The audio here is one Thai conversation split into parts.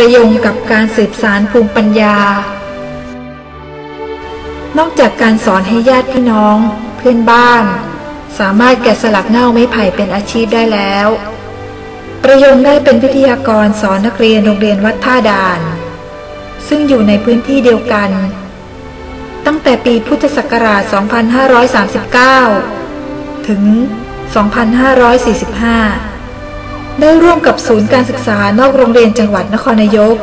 ประยงกับการสืบสารภูมิปัญญา นอกจากการสอนให้ญาติพี่น้อง เพื่อนบ้าน สามารถแกะสลักเง่าไม้ไผ่เป็นอาชีพได้แล้ว ประยงได้เป็นวิทยากรสอนนักเรียนโรงเรียนวัดท่าด่าน ซึ่งอยู่ในพื้นที่เดียวกัน ตั้งแต่ปีพุทธศักราช 2539 ถึง 2545 ได้ร่วมกับศูนย์การศึกษานอกโรงเรียนจังหวัดนครนายก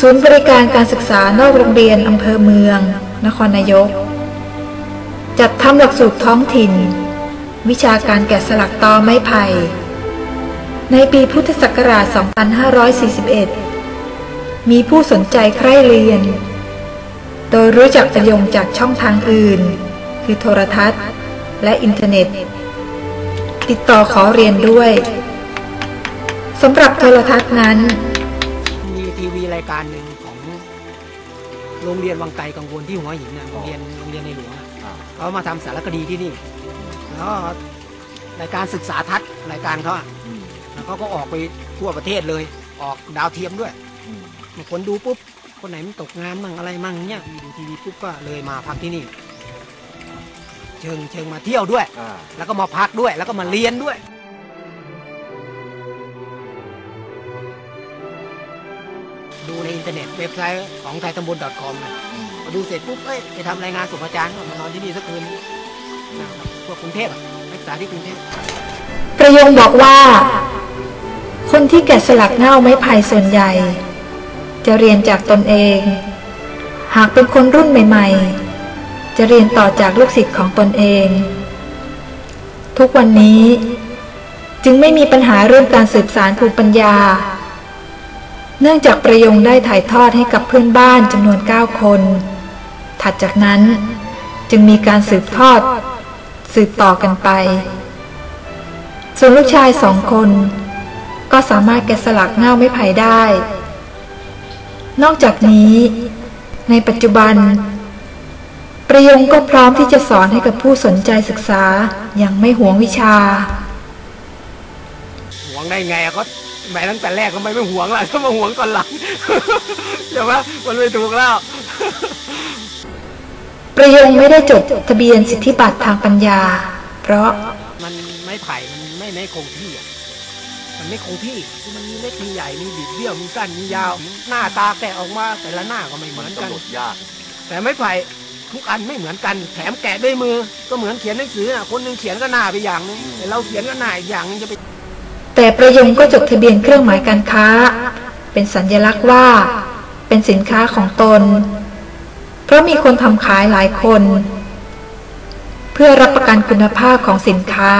ศูนย์บริการการศึกษานอกโรงเรียนอำเภอเมือง นครนายก จัดทำหลักสูตรท้องถิ่น วิชาการแกะสลักตอไม้ไผ่ ในปีพุทธศักราช 2541 มีผู้สนใจใคร่เรียน โดยรู้จักประยงจากช่องทางอื่น คือโทรทัศน์ และอินเทอร์เน็ต ติดต่อขอเรียนด้วย สำหรับโทรทัศน์นั้น มีทีวีรายการหนึ่งของโรงเรียนวังไกลกังวลที่หัวหินนะโรงเรียนโรงเรียนในหลวงอะเขามาทำสารคดีที่นี่แล้วรายการศึกษาทัศน์รายการเขาอะแล้วเขาก็ออกไปทั่วประเทศเลย ออกดาวเทียมด้วยบางคนดูปุ๊บคนไหนมันตกงานมั่งอะไรมั่งเนี้ยดูทีวีปุ๊บก็เลยมาพักที่นี่ เชิงเชิงมาเที่ยวด้วย แล้วก็มาพักด้วยแล้วก็มาเรียนด้วย ดูในอินเทอร์เน็ตเว็บไซต์ของไทยตำบล .com นะพอดูเสร็จปุ๊บเอ้ยไปทำรายงานส่งอาจารย์ก็มานอนที่นี่สักคืนนะครับพวกกรุงเทพอะนักศึกษาที่กรุงเทพประยงบอกว่า คนที่แกะสลักเง่าไม้ไผ่ส่วนใหญ่ จะเรียนจากตนเอง หากเป็นคนรุ่นใหม่ ๆ จะเรียนต่อจากลูกศิษย์ของตนเอง ทุกวันนี้ จึงไม่มีปัญหาเรื่องการสืบสารภูมิปัญญา เนื่องจากประยงได้ถ่ายทอดให้กับเพื่อนบ้านจำนวน 9 คน ถัดจากนั้นจึงมีการสืบทอด สืบต่อกันไป ส่วนลูกชายสองคน ก็สามารถแกะสลักเง่าไม้ไผ่ได้ นอกจากนี้ ในปัจจุบัน ประยงก็พร้อมที่จะสอนให้กับผู้สนใจศึกษาอย่างไม่หวงวิชาหวงได้ไงอะก็ แหมตั้งแต่แรกก็ไม่ไม่หวงละก็มาหวงตอนหลังใช่ไหมมันไม่ถูกแล้ว ประยงไม่ได้จดทะเบียนสิทธิบัตรทางปัญญา เพราะมันไม่ไผ่มันไม่ไม่คงที่อะมันไม่คงที่คือมันมีเล็กมีใหญ่มีบิดเบี้ยวมีสั้นมียาว หน้าตาแกะออกมาแต่ละหน้าก็ไม่เหมือนกันกำหนดยากแต่ไม้ไผ่ทุกอันไม่เหมือนกันแถมแกะด้วยมือ ก็เหมือนเขียนหนังสือน่ะคนหนึงเขียนก็หน้าไปอย่างนึงแต่เราเขียนก็หน้าอีกอย่างนึงจะไป แต่ประยงก็จดทะเบียนเครื่องหมายการค้า เป็นสัญลักษณ์ว่า เป็นสินค้าของตน เพราะมีคนทำขายหลายคน เพื่อรับประกันคุณภาพของสินค้า